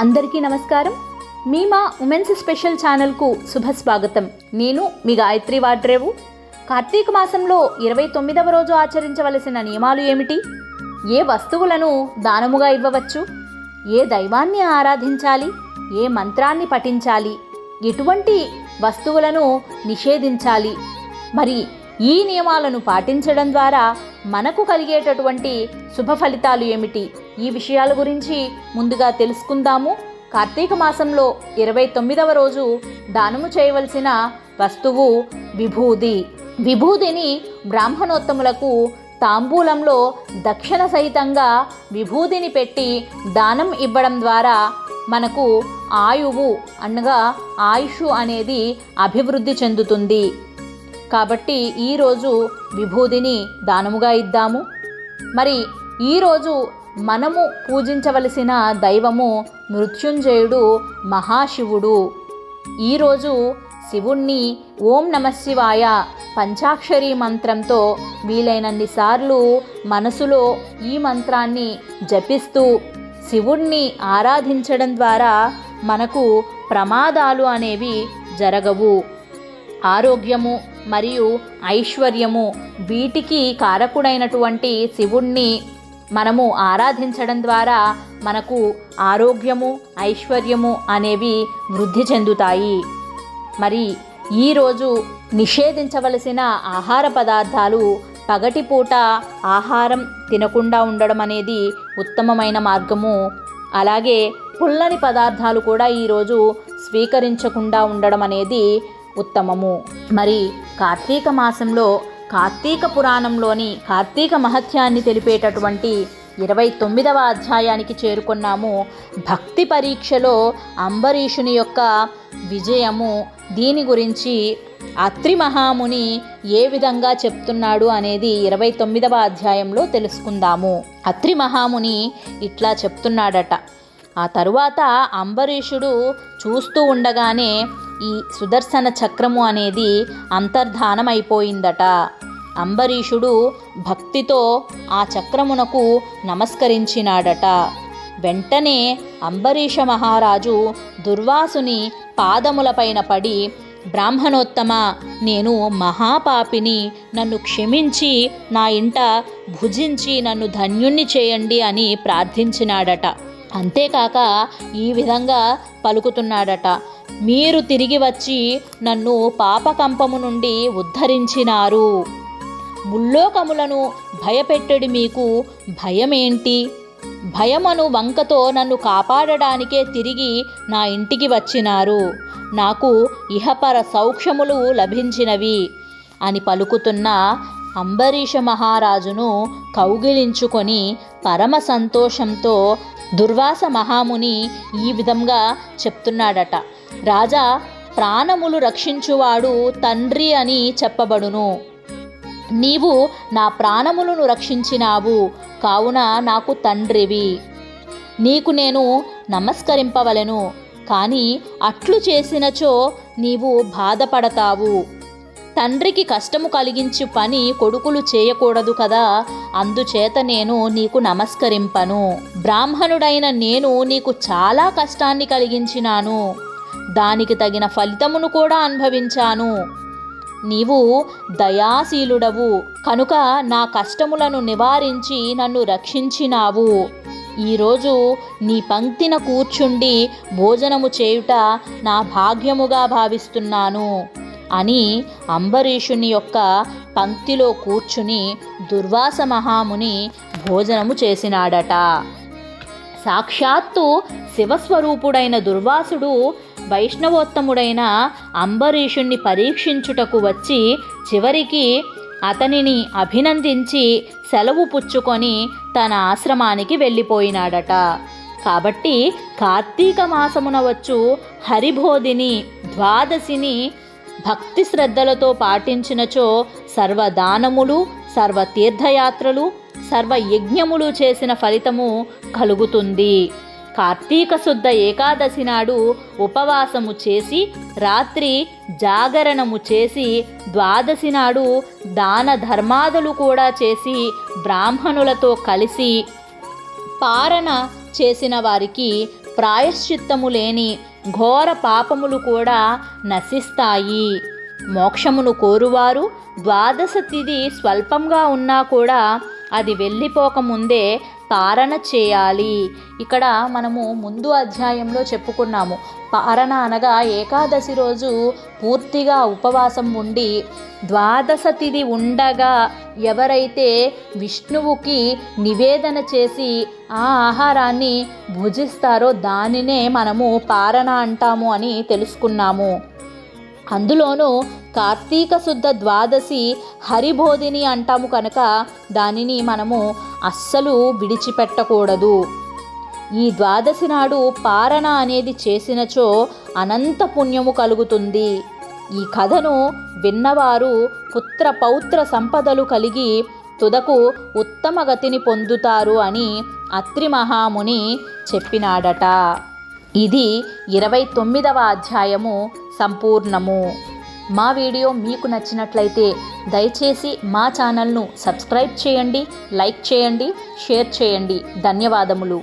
అందరికీ నమస్కారం. మీ మా ఉమెన్స్ స్పెషల్ ఛానల్కు శుభ స్వాగతం. నేను మీ గాయత్రి వాడ్రేవు. కార్తీక మాసంలో ఇరవై తొమ్మిదవ రోజు ఆచరించవలసిన నియమాలు ఏమిటి? ఏ వస్తువులను దానముగా ఇవ్వవచ్చు? ఏ దైవాన్ని ఆరాధించాలి? ఏ మంత్రాన్ని పఠించాలి? ఎటువంటి వస్తువులను నిషేధించాలి. మరి ఈ నియమాలను పాటించడం ద్వారా మనకు కలిగేటటువంటి శుభ ఫలితాలు ఏమిటి? ఈ విషయాల గురించి ముందుగా తెలుసుకుందాము. కార్తీక మాసంలో ఇరవై తొమ్మిదవ రోజు దానము చేయవలసిన వస్తువు విభూది. విభూదిని బ్రాహ్మణోత్తములకు తాంబూలంలో దక్షిణ సహితంగా విభూదిని పెట్టి దానం ఇవ్వడం ద్వారా మనకు ఆయువు అనగా ఆయుష్ అనేది అభివృద్ధి చెందుతుంది. కాబట్టి ఈరోజు విభూదిని దానముగా ఇద్దాము. మరి ఈరోజు మనము పూజించవలసిన దైవము మృత్యుంజయుడు మహాశివుడు. ఈరోజు శివుణ్ణి ఓం నమశివాయ పంచాక్షరి మంత్రంతో వీలైనన్ని సార్లు మనసులో ఈ మంత్రాన్ని జపిస్తూ శివుణ్ణి ఆరాధించడం ద్వారా మనకు ప్రమాదాలు అనేవి జరగవు. ఆరోగ్యము మరియు ఐశ్వర్యము వీటికి కారకుడైనటువంటి శివుణ్ణి మనము ఆరాధించడం ద్వారా మనకు ఆరోగ్యము ఐశ్వర్యము అనేవి వృద్ధి చెందుతాయి. మరి ఈరోజు నిషేధించవలసిన ఆహార పదార్థాలు పగటిపూట ఆహారం తినకుండా ఉండడం అనేది ఉత్తమమైన మార్గము. అలాగే పుల్లని పదార్థాలు కూడా ఈరోజు స్వీకరించకుండా ఉండడం అనేది ఉత్తమము. మరి కార్తీక మాసంలో కార్తీక పురాణంలోని కార్తీక మహత్యాన్ని తెలిపేటటువంటి ఇరవై తొమ్మిదవ అధ్యాయానికి చేరుకున్నాము. భక్తి పరీక్షలో అంబరీషుని యొక్క విజయము దీని గురించి అత్రి మహాముని ఏ విధంగా చెప్తున్నాడు అనేది ఇరవై తొమ్మిదవ అధ్యాయంలో తెలుసుకుందాము. అత్రి మహాముని ఇట్లా చెప్తున్నాడట. ఆ తరువాత అంబరీషుడు చూస్తూ ఉండగానే ఈ సుదర్శన చక్రము అనేది అంతర్ధానమైపోయిందట. అంబరీషుడు భక్తితో ఆ చక్రమునకు నమస్కరించినాడట. వెంటనే అంబరీష మహారాజు దుర్వాసుని పాదములపైన పడి బ్రాహ్మణోత్తమ నేను మహాపాపిని నన్ను క్షమించి నా ఇంట భుజించి నన్ను ధన్యుణ్ణి చేయండి అని ప్రార్థించినాడట. అంతేకాక ఈ విధంగా పలుకుతున్నాడట. మీరు తిరిగి వచ్చి నన్ను పాపకంపము నుండి ఉద్ధరించినారు. ముల్లోకములను భయపెట్టడి మీకు భయమేంటి? భయమను వంకతో నన్ను కాపాడడానికే తిరిగి నా ఇంటికి వచ్చినారు. నాకు ఇహపర సౌఖ్యములు లభించినవి అని పలుకుతున్న అంబరీష మహారాజును కౌగిలించుకొని పరమ సంతోషంతో దుర్వాస మహాముని ఈ విధంగా చెప్తున్నాడట. రాజా ప్రాణములు రక్షించువాడు తండ్రి అని చెప్పబడును. నీవు నా ప్రాణములను రక్షించినావు కావున నాకు తండ్రివి. నీకు నేను నమస్కరింపవలెను కానీ అట్లు చేసినచో నీవు బాధపడతావు. తండ్రికి కష్టము కలిగించు పని కొడుకులు చేయకూడదు కదా. అందుచేత నేను నీకు నమస్కరింపను. బ్రాహ్మణుడైన నేను నీకు చాలా కష్టాన్ని కలిగించినాను. దానికి తగిన ఫలితమును కూడా అనుభవించాను. నీవు దయాశీలుడవు. కనుక నా కష్టములను నివారించి నన్ను రక్షించినావు. ఈరోజు నీ పంక్తిన కూర్చుండి భోజనము చేయుట నా భాగ్యముగా భావిస్తున్నాను. అని అంబరీషుని యొక్క పంక్తిలో కూర్చుని దుర్వాస మహాముని భోజనము చేసినాడట. సాక్షాత్తు శివస్వరూపుడైన దుర్వాసుడు వైష్ణవోత్తముడైన అంబరీషుణ్ణి పరీక్షించుటకు వచ్చి చివరికి అతనిని అభినందించి సెలవు పుచ్చుకొని తన ఆశ్రమానికి వెళ్ళిపోయినాడట. కాబట్టి కార్తీక మాసమున వచ్చు హరిబోధిని ద్వాదశిని భక్తి శ్రద్ధలతో పాటించినచో సర్వదానములు సర్వ తీర్థయాత్రలు సర్వ యజ్ఞములు చేసిన ఫలితము కలుగుతుంది. కార్తీక శుద్ధ ఏకాదశి నాడు ఉపవాసము చేసి రాత్రి జాగరణము చేసి ద్వాదశి నాడు దాన ధర్మాదులు కూడా చేసి బ్రాహ్మణులతో కలిసి పారణ చేసిన వారికి ప్రాయశ్చిత్తము లేని ఘోర పాపములు కూడా నశిస్తాయి. మోక్షమును కోరువారు ద్వాదశ తిథి స్వల్పంగా ఉన్నా కూడా అది వెళ్ళిపోకముందే పారణ చేయాలి. ఇక్కడ మనము ముందు అధ్యాయంలో చెప్పుకున్నాము. పారణ అనగా ఏకాదశి రోజు పూర్తిగా ఉపవాసం ఉండి ద్వాదశ తిథి ఉండగా ఎవరైతే విష్ణువుకి నివేదన చేసి ఆ ఆహారాన్ని భుజిస్తారో దానినే మనము పారణ అంటాము అని తెలుసుకున్నాము. అందులోనూ కార్తీక శుద్ధ ద్వాదశి హరిబోధిని అంటాము కనుక దానిని మనము అస్సలు విడిచిపెట్టకూడదు. ఈ ద్వాదశి నాడు పారణ అనేది చేసినచో అనంత పుణ్యము కలుగుతుంది. ఈ కథను విన్నవారు పుత్ర పౌత్ర సంపదలు కలిగి తుదకు ఉత్తమ గతిని పొందుతారు అని అత్రి మహాముని చెప్పినాడట. ఇది ఇరవై తొమ్మిదవ అధ్యాయము సంపూర్ణము. మా వీడియో మీకు నచ్చినట్లయితే దయచేసి మా ఛానల్ను సబ్స్క్రైబ్ చేయండి లైక్ చేయండి షేర్ చేయండి. ధన్యవాదములు.